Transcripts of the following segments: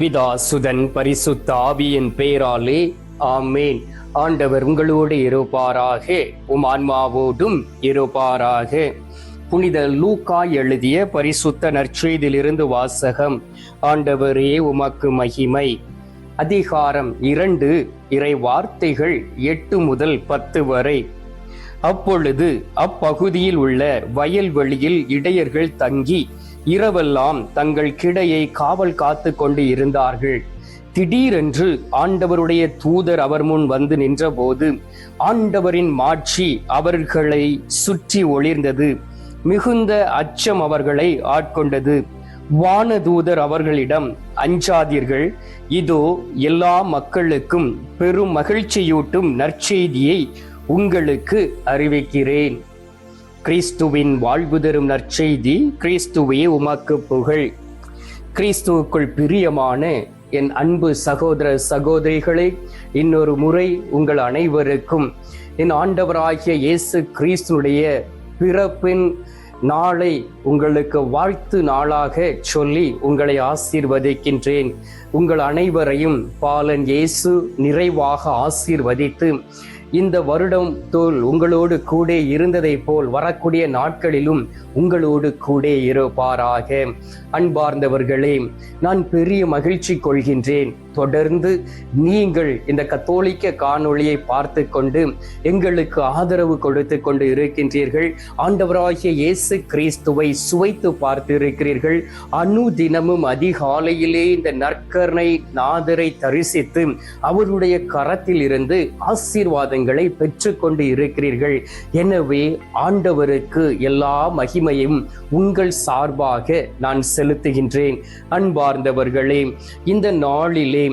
பிதா சுதன் பரிசுத்த ஆவியின் பெயராலே ஆமேன். ஆண்டவர் உங்களோடு இருப்பாராக. உம் ஆன்மாவோடும் இருப்பாராக. புனித லூக்கா எழுதிய பரிசுத்த நற்செய்தியிலிருந்து வாசகம் ஆண்டவரே உமக்கு மகிமை. அதிகாரம் இரண்டு இறை வார்த்தைகள் எட்டு முதல் பத்து வரை. அப்பொழுது அப்பகுதியில் உள்ள வயல்வெளியில் இடையர்கள் தங்கி இரவெல்லாம் தங்கள் கிடையை காவல் காத்து கொண்டு இருந்தார்கள். திடீரென்று ஆண்டவருடைய தூதர் அவர் முன் வந்து நின்றபோது ஆண்டவரின் மாட்சி அவர்களை சுற்றி ஒளிர்ந்தது. மிகுந்த அச்சம் அவர்களை ஆட்கொண்டது. வானதூதர் அவர்களிடம் அஞ்சாதீர்கள் இதோ எல்லா மக்களுக்கும் பெரும் மகிழ்ச்சியூட்டும் நற்செய்தியை உங்களுக்கு அறிவிக்கிறேன். கிறிஸ்துவின் வாழ்வு தரும் நற்செய்தி கிறிஸ்துவே உமக்கு புகழ். கிறிஸ்துவுக்குள் பிரியமான என் அன்பு சகோதர சகோதரிகளே இன்னொரு முறை உங்கள் அனைவருக்கும் என் ஆண்டவராகிய இயேசு கிறிஸ்துடைய பிறப்பின் நாளை உங்களுக்கு வாழ்த்து நாளாக சொல்லி உங்களை ஆசீர்வதிக்கின்றேன். உங்கள் அனைவரையும் பாலன் இயேசு நிறைவாக ஆசீர்வதித்து இந்த வருடம் தோல் உங்களோடு கூட இருந்ததை போல் வரக்கூடிய நாட்களிலும் உங்களோடு கூட இருப்பாராக. அன்பார்ந்தவர்களே நான் பெரிய மகிழ்ச்சி கொள்கின்றேன். தொடர்ந்து நீங்கள் இந்த கத்தோலிக்க காணொளியை பார்த்து கொண்டு எங்களுக்கு ஆதரவு கொடுத்து கொண்டு இருக்கின்றீர்கள். ஆண்டவராகிய இயேசு கிறிஸ்துவை சுவைத்து பார்த்து இருக்கிறீர்கள் அணு தினமும் அதிகாலையிலே இந்த நற்கரணை நாதரை தரிசித்து அவருடைய கரத்தில் இருந்து ஆசீர்வாதங்களை பெற்றுக்கொண்டு இருக்கிறீர்கள். எனவே ஆண்டவருக்கு எல்லா மகிமையும் உங்கள் சார்பாக நான் செலுத்துகின்றேன். அன்பா சார்ந்தவர்களே இந்த நாளிலே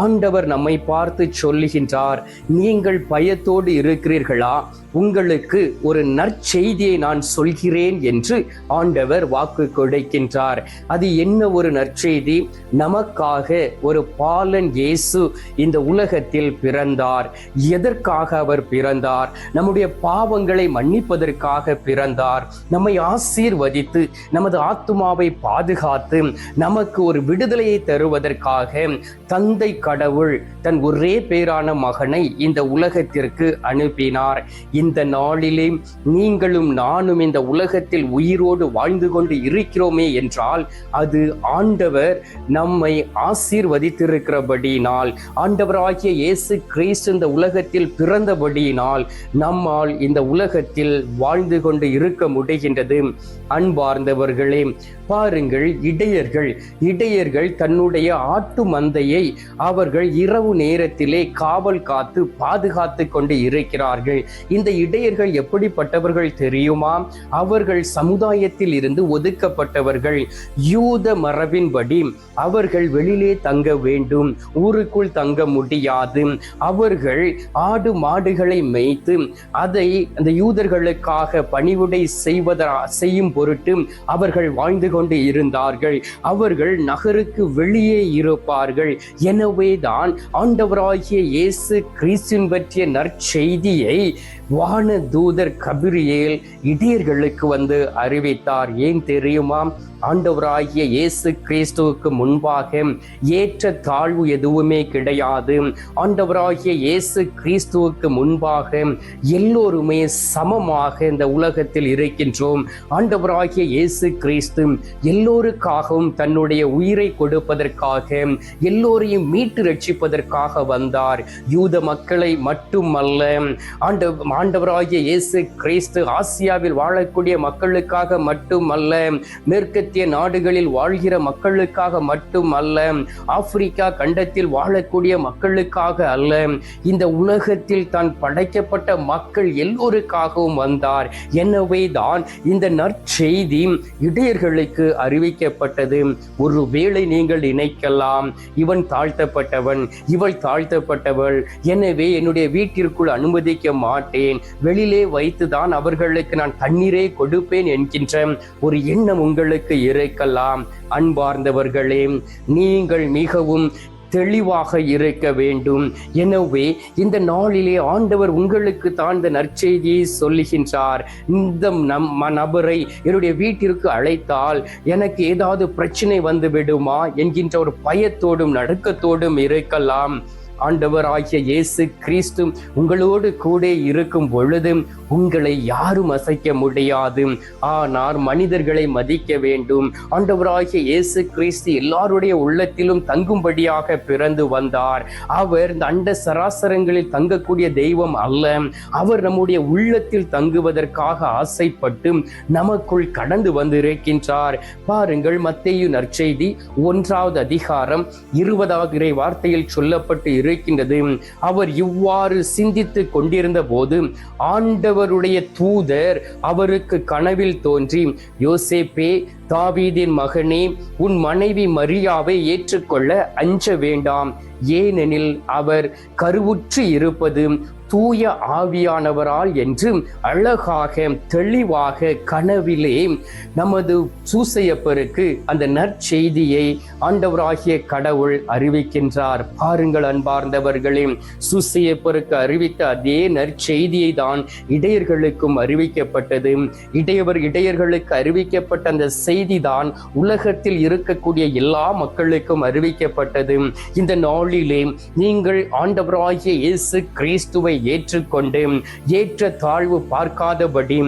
ஆண்டவர் நம்மை பார்த்து சொல்லுகின்றார். நீங்கள் பயத்தோடு இருக்கிறீர்களா? உங்களுக்கு ஒரு நற்செய்தியை நான் சொல்கிறேன் என்று ஆண்டவர் வாக்கு கொடுக்கின்றார். அது என்ன ஒரு நற்செய்தி? நமக்காக ஒரு பாலன் இயேசு இந்த உலகத்தில் பிறந்தார். எதற்காக அவர் பிறந்தார்? நம்முடைய பாவங்களை மன்னிப்பதற்காக பிறந்தார். நம்மை ஆசீர்வதித்து நமது ஆத்துமாவை பாதுகாத்து நமக்கு ஒரு விடுதலையை தருவதற்காக தந்தை கடவுள் தன் ஒரே பேரான மகனை இந்த உலகத்திற்கு அனுப்பினார். இந்த நாளிலே நீங்களும் நானும் இந்த உலகத்தில் உயிரோடு வாழ்ந்து கொண்டு இருக்கிறோமே என்றால் அது ஆண்டவர் நம்மை ஆசீர்வதித்திருக்கிறபடியினால் ஆண்டவராகிய இயேசு கிறிஸ்து இந்த உலகத்தில் பிறந்தபடியினால் நம்மால் இந்த உலகத்தில் வாழ்ந்து கொண்டு இருக்க முடிகின்றது. அன்பார்ந்தவர்களே பாருங்கள் இடையர்கள். இடையர்கள் தன்னுடைய ஆட்டு மந்தையை அவர்கள் இரவு நேரத்திலே காவல் காத்து பாதுகாத்து கொண்டு இருக்கிறார்கள். இந்த இடையர்கள் எப்படிப்பட்டவர்கள் தெரியுமா? அவர்கள் சமுதாயத்தில் இருந்து ஒதுக்கப்பட்டவர்கள். யூத மரபின்படி அவர்கள் வெளியிலே தங்க வேண்டும். ஊருக்குள் தங்க முடியாது. அவர்கள் ஆடு மாடுகளை மேய்த்து அதை அந்த யூதர்களுக்காக பணிவுடை செய்வதா செய்யும் பொருட்டு அவர்கள் வாழ்ந்து கொண்டு இருந்தார்கள். அவர்கள் நகருக்கு வெளியே இருப்பார்கள். எனவே தான் ஆண்டவராகிய இயேசு கிறிஸ்துவின் பற்றிய நற்செய்தியை வான தூதர் கபிரியேல் இடியர்களுக்கு வந்து அறிவித்தார். ஏன் தெரியுமா? ஆண்டவராகிய இயேசு கிறிஸ்துவுக்கு முன்பாக ஏற்ற தாழ்வு எதுவுமே கிடையாது. ஆண்டவராகிய இயேசு கிறிஸ்துவுக்கு முன்பாக எல்லோருமே சமமாக இந்த உலகத்தில் இருக்கின்றோம். ஆண்டவராகிய இயேசு கிறிஸ்து எல்லோருக்காகவும் தன்னுடைய உயிரை கொடுப்பதற்காக எல்லோரையும் மீட்டு ரட்சிப்பதற்காக வந்தார். யூத மக்களை மட்டுமல்ல ஆண்ட ஆண்டவராகிய இயேசு கிறிஸ்து ஆசியாவில் வாழக்கூடிய மக்களுக்காக மட்டுமல்ல மேற்கத்திய நாடுகளில் வாழ்கிற மக்களுக்காக மட்டும் அல்ல ஆப்பிரிக்கா கண்டத்தில் வாழக்கூடிய மக்களுக்காக அல்ல. இந்த உலகத்தில் தான் படைக்கப்பட்ட மக்கள் எல்லோருக்காகவும் வந்தார். எனவே தான் இந்த நற்செய்தி இடையர்களுக்கு அறிவிக்கப்பட்டது. ஒருவேளை நீங்கள் நினைக்கலாம் இவன் தாழ்த்தப்பட்டவன் இவள் தாழ்த்தப்பட்டவள். எனவே என்னுடைய வீட்டிற்குள் அனுமதிக்க மாட்டேன். வெளியிலே வைத்துதான் அவர்களுக்கு நான் தண்ணீரே கொடுப்பேன் என்கின்ற ஒரு எண்ணம் உங்களுக்கு இருக்கலாம் அன்பார்ந்தவர்களே நீங்கள் மிகவும் தெளிவாக இருக்க வேண்டும். எனவே இந்த நாளிலே ஆண்டவர் உங்களுக்கு தான் இந்த நற்செய்தியை சொல்லுகின்றார். இந்த நம் நபரை என்னுடைய வீட்டிற்கு அழைத்தால் எனக்கு ஏதாவது பிரச்சனை வந்து விடுமா என்கின்ற ஒரு பயத்தோடும் நடுக்கத்தோடும் இருக்கலாம். ஆண்டவர் ஆகிய இயேசு கிறிஸ்து உங்களோடு கூட இருக்கும் பொழுது உங்களை யாரும் அசைக்க முடியாது. ஆனால் மனிதர்களை மதிக்க வேண்டும். ஆண்டவராகிய இயேசு கிறிஸ்து எல்லாருடைய உள்ளத்திலும் தங்கும்படியாக பிறந்து வந்தார். அவர் இந்த அண்ட சராசரங்களில் தங்கக்கூடிய தெய்வம் அல்ல. அவர் நம்முடைய உள்ளத்தில் தங்குவதற்காக ஆசைப்பட்டு நமக்குள் கடந்து வந்திருக்கின்றார். பாருங்கள் மத்தேயு நற்செய்தி ஒன்றாவது அதிகாரம் இருபதாவது இறை வார்த்தையில் சொல்லப்பட்டு இருக்கின்றது. அவர் இவ்வாறு சிந்தித்து கொண்டிருந்த போது ஆண்டவருடைய தூதர் அவருக்கு கனவில் தோன்றி யோசேப்பே தாவீதின் மகனே உன் மனைவி மரியாவை ஏற்றுக்கொள்ள அஞ்ச வேண்டாம். ஏனெனில் அவர் கருவுற்று இருப்பது தூய ஆவியானவரால் என்று அழகாக தெளிவாக கனவிலே நமது சூசையப்பருக்கு அந்த நற்செய்தியை ஆண்டவராகிய கடவுள் அறிவிக்கின்றார். பாருங்கள் அன்பார்ந்தவர்களே சூசையப்பருக்கு அறிவித்த அதே நற்செய்தியை தான் இடையர்களுக்கும் அறிவிக்கப்பட்டது. இடையவர் இடையர்களுக்கு அறிவிக்கப்பட்ட அந்த செய்திதான் உலகத்தில் இருக்கக்கூடிய எல்லா மக்களுக்கும் அறிவிக்கப்பட்டது. இந்த நாளிலே நீங்கள் ஆண்டவராகிய இயேசு கிறிஸ்துவை ஏற்றுக்கொண்டு ஏற்ற தாழ்வு பார்க்காதபடி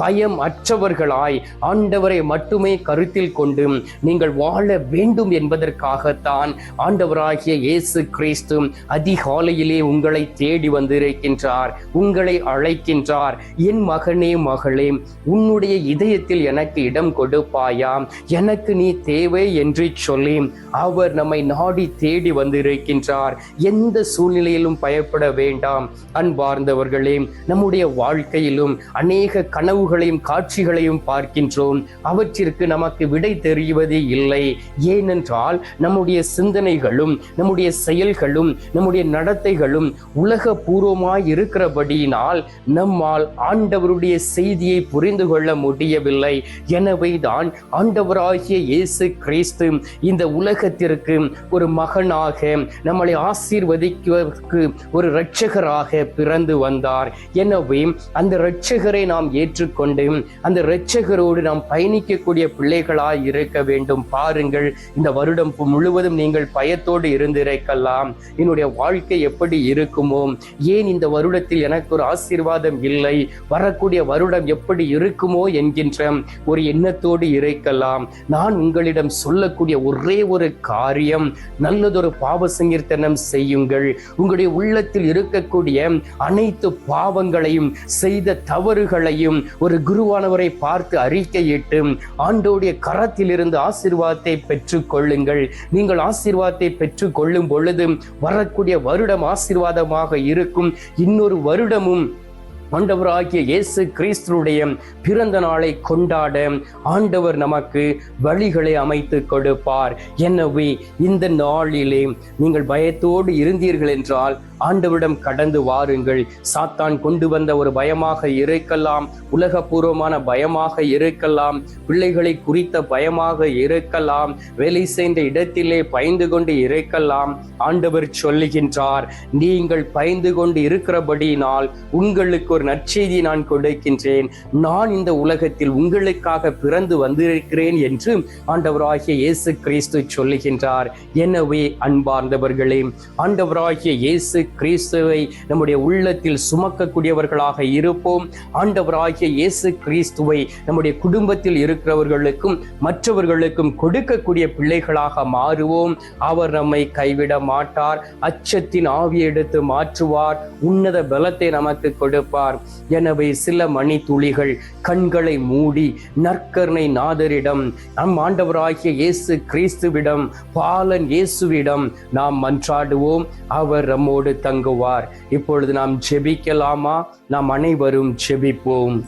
பயம் அற்றவர்களாய் ஆண்டவரை மட்டுமே கருத்தில் கொண்டு நீங்கள் வாழ வேண்டும் என்பதற்காகத்தான் ஆண்டவராகிய இயேசு கிறிஸ்து அதிகாலையிலே உங்களை தேடி வந்திருக்கின்றார் உங்களை அழைக்கின்றார். என் மகனே மகளே உன்னுடைய இதயத்தில் எனக்கு இடம் கொடுப்பாயா? எனக்கு நீ தேவை என்று சொல்லி அவர் நம்மை நாடி தேடி வந்திருக்கின்றார். எந்த சூழ்நிலையிலும் பயப்பட வேண்டாம். அன்பார்ந்தவர்களே நம்முடைய வாழ்க்கையிலும் அநேக கனவுகளையும் காட்சிகளையும் பார்க்கின்றோம். அவற்றிற்கு நமக்கு விடை தெரிவது இல்லை. ஏனென்றால் நம்முடைய சிந்தனைகளும் நம்முடைய செயல்களும் நம்முடைய நடத்தைகளும் உலக பூர்வமாய் இருக்கிறபடியினால் நம்மால் ஆண்டவருடைய செய்தியை புரிந்து கொள்ள முடியவில்லை. எனவே தான் ஆண்டவராகிய இயேசு கிறிஸ்து இந்த உலகத்திற்கு ஒரு மகனாக நம்மளை ஆசீர்வதிக்கு ஒரு இரட்சகராக பிறந்து வந்தார். எனவே அந்த இரட்சகரை நாம் ஏற்றுக்கொண்டு அந்த இரட்சகரோடு நாம் பயணிக்கக்கூடிய பிள்ளைகளாய் இருக்க வேண்டும். பாருங்கள் இந்த வருடம் முழுவதும் நீங்கள் பயத்தோடு இருந்திருக்கலாம். என்னுடைய வாழ்க்கை எப்படி இருக்குமோ? ஏன் இந்த வருடத்தில் எனக்கு ஒரு ஆசீர்வாதம் இல்லை? வரக்கூடிய வருடம் எப்படி இருக்குமோ என்கின்ற ஒரு எண்ணத்தோடு இருக்கலாம். நான் உங்களிடம் சொல்லக்கூடிய ஒரே ஒரு காரியம் நல்லதொரு பாவ சங்கீர்த்தனம் செய்யுங்கள். உங்களுடைய உள்ளத்தில் இருக்கக்கூடிய அனைத்து பாவங்களையும் செய்த தவறுகளையும் ஒரு குருவானவரை பார்த்து அறிக்கையிட்டு ஆண்டோடைய கரத்திலிருந்து ஆசீர்வாதத்தை பெற்றுக் கொள்ளுங்கள் நீங்கள் ஆசீர்வாதத்தை பெற்றுக் கொள்ளும் பொழுது வரக்கூடிய வருடம் ஆசீர்வாதமாக இருக்கும். இன்னொரு வருடமும் ஆண்டவராகிய இயேசு கிறிஸ்துடைய பிறந்த நாளை கொண்டாட ஆண்டவர் நமக்கு வழிகளை அமைத்து கொடுப்பார். எனவே இந்த நாளிலே நீங்கள் பயத்தோடு இருந்தீர்கள் என்றால் ஆண்டவரிடம் கடந்து வாருங்கள். சாத்தான் கொண்டு வந்த ஒரு பயமாக இருக்கலாம் உலகபூர்வமான பயமாக இருக்கலாம் பிள்ளைகளை குறித்த பயமாக இருக்கலாம் வேலை செய்த இடத்திலே பயந்து கொண்டு இருக்கலாம். ஆண்டவர் சொல்லுகின்றார் நீங்கள் பயந்து கொண்டு இருக்கிறபடியினால் உங்களுக்கு ஒரு நற்செய்தி நான் கொடுக்கின்றேன். நான் இந்த உலகத்தில் உங்களுக்காக பிறந்து வந்திருக்கிறேன் என்று ஆண்டவராகிய இயேசு கிறிஸ்து சொல்லுகின்றார். எனவே அன்பார்ந்தவர்களே ஆண்டவராகிய இயேசு கிறிஸ்துவை நம்முடைய உள்ளத்தில் சுமக்கக்கூடியவர்களாக இருப்போம். ஆண்டவராகிய இயேசு கிறிஸ்துவை நம்முடைய குடும்பத்தில் இருக்கிறவர்களுக்கும் மற்றவர்களுக்கும் கொடுக்கக்கூடிய பிள்ளைகளாக மாறுவோம். அவர் நம்மை கைவிட மாட்டார். அச்சத்தின் ஆவியை எடுத்து மாற்றுவார். உன்னத பலத்தை நமக்கு கொடுப்பார். எனவே சில மணி துளிகள் கண்களை மூடி நற்கருணை நாதரிடம் நம் ஆண்டவராகிய இயேசு கிறிஸ்துவிடம் பாலன் இயேசுவிடம் நாம் மன்றாடுவோம். அவர் நம்மோடு தங்குவார். இப்பொழுது நாம் ஜெபிக்கலாமா? நாம் அனைவரும் ஜெபிப்போம்.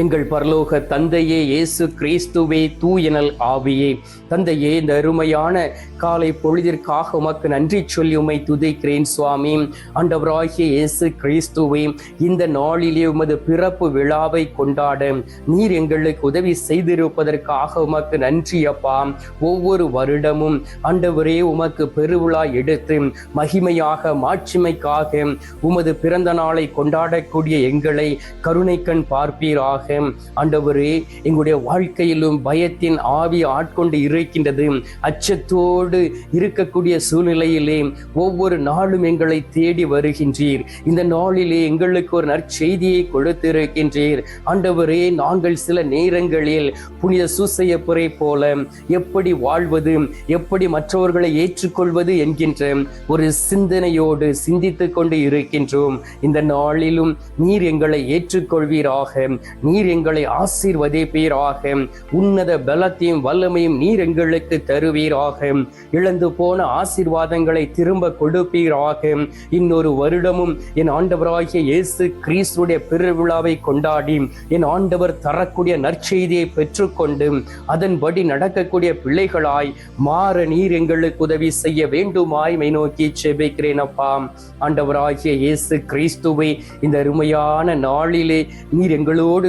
எங்கள் பரலோக தந்தையே இயேசு கிறிஸ்துவே தூயனல் ஆவியே. தந்தையே இந்த அருமையான காலை பொழுதிற்காக உமக்கு நன்றி சொல்லி உமை துதிக்கிறேன் சுவாமி. ஆண்டவராகிய இயேசு கிறிஸ்துவே இந்த நாளிலே உமது பிறப்பு விழாவை கொண்டாட. நீர் எங்களுக்கு உதவி செய்திருப்பதற்காக உமக்கு நன்றி அப்பா. ஒவ்வொரு வருடமும் ஆண்டவரே உமக்கு பெருவிழா எடுத்து மகிமையாக மாட்சிமைக்காக உமது பிறந்த நாளை கொண்டாடக்கூடிய எங்களை கருணைக்கண் பார்ப்பீராக. ஆண்டவரே எங்களுடைய வாழ்க்கையிலும் பயத்தின் ஆவி ஆட்கொண்டு இருக்கின்றது அச்சத்தோடு இருக்கக்கூடிய சூழ்நிலையிலே ஒவ்வொரு நாளும் எங்களை தேடி வருகின்றீர். இந்த நாளிலே எங்களுக்கு ஒரு நற்செய்தியை கொடுத்திருக்கின்றீர். ஆண்டவரே நாங்கள் சில நேரங்களில் புனித சூசையப்புரை போல எப்படி வாழ்வது எப்படி மற்றவர்களை ஏற்றுக்கொள்வது என்கின்ற ஒரு சிந்தனையோடு சிந்தித்துக் கொண்டு இருக்கின்றோம். இந்த நாளிலும் நீர் எங்களை ஏற்றுக்கொள்வீராக. நீ நீர் எங்களை ஆசீர்வதிப்பீராக. உன்னத பலத்தையும் வல்லமையும் நீர் எங்களுக்கு தருவீராக. இழந்து போன ஆசீர்வாதங்களை திரும்ப கொடுப்பீராக. இன்னொரு வருடமும் என் ஆண்டவராகிய இயேசு கிறிஸ்துடைய பெருவிழாவை கொண்டாடி என் ஆண்டவர் தரக்கூடிய நற்செய்தியை பெற்றுக்கொண்டு அதன்படி நடக்கக்கூடிய பிள்ளைகளாய் மாற நீர் எங்களுக்கு உதவி செய்ய வேண்டுமாய் மை நோக்கி செபிக்கிறேன் அப்பா. ஆண்டவராகிய இயேசு கிறிஸ்துவை இந்த அருமையான நாளிலே நீர் எங்களோடு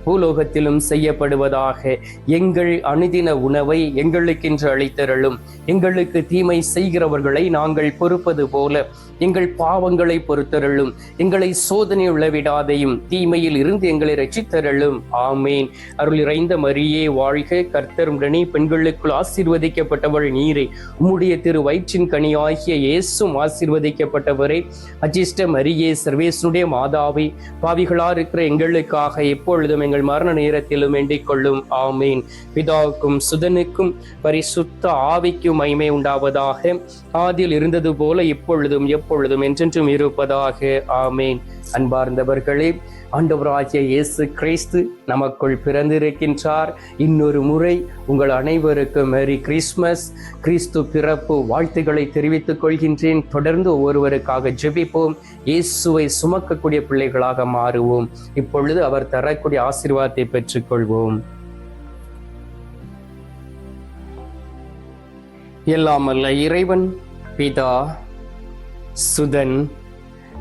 பூலோகத்திலும் செய்யப்படுவதாக எங்கள் அனுதின உணவை எங்களுக்கென்று அளித்தருளும். எங்களுக்கு தீமை செய்கிறவர்களை நாங்கள் பொறுப்பது போல எங்கள் பாவங்களை பொறுத்தருளும். எங்களை சோதனை உள்ளவிடாதையும் தீமையில் இருந்து எங்களை ரட்சித்தருளும் ஆமேன். அருள் இறைந்த மரியே வாழ்க கர்த்தர் உடனே பெண்களுக்குள் ஆசீர்வதிக்கப்பட்டவள் நீரே. உம்முடைய திரு வயிற்றின் கனியாகிய இயேசும் ஆசீர்வதிக்கப்பட்டவரே. அஜிஷ்ட மரியே சர்வேசனுடைய மாதாவை பாவிகளா இருக்கிற எங்களுக்காக எப்பொழுதும் எங்கள் மரண நேரத்திலும் வேண்டிக் கொள்ளும். ஆமீன். பிதாவுக்கும் சுதனுக்கும் பரிசுத்த ஆவிக்கும் மைமை உண்டாவதாக. ஆதியில் இருந்தது போல இப்பொழுதும் எப்பொழுதும் என்றென்றும் இருப்பதாக. ஆமீன். அன்பார்ந்தவர்களே ஆண்டவராகிய இயேசு கிறிஸ்து நமக்குள் பிறந்திருக்கின்றார். இன்னொரு முறை உங்கள் அனைவருக்கும் மேரி கிறிஸ்மஸ் கிறிஸ்து பிறப்பு வாழ்த்துக்களை தெரிவித்துக் கொள்கின்றேன். தொடர்ந்து ஒவ்வொருவருக்காக ஜெபிப்போம். இயேசுவை சுமக்கக்கூடிய பிள்ளைகளாக மாறுவோம். இப்பொழுது அவர் தரக்கூடிய ஆசீர்வாதத்தை பெற்றுக்கொள்வோம் எல்லாம் அல்ல இறைவன் பிதா சுதன்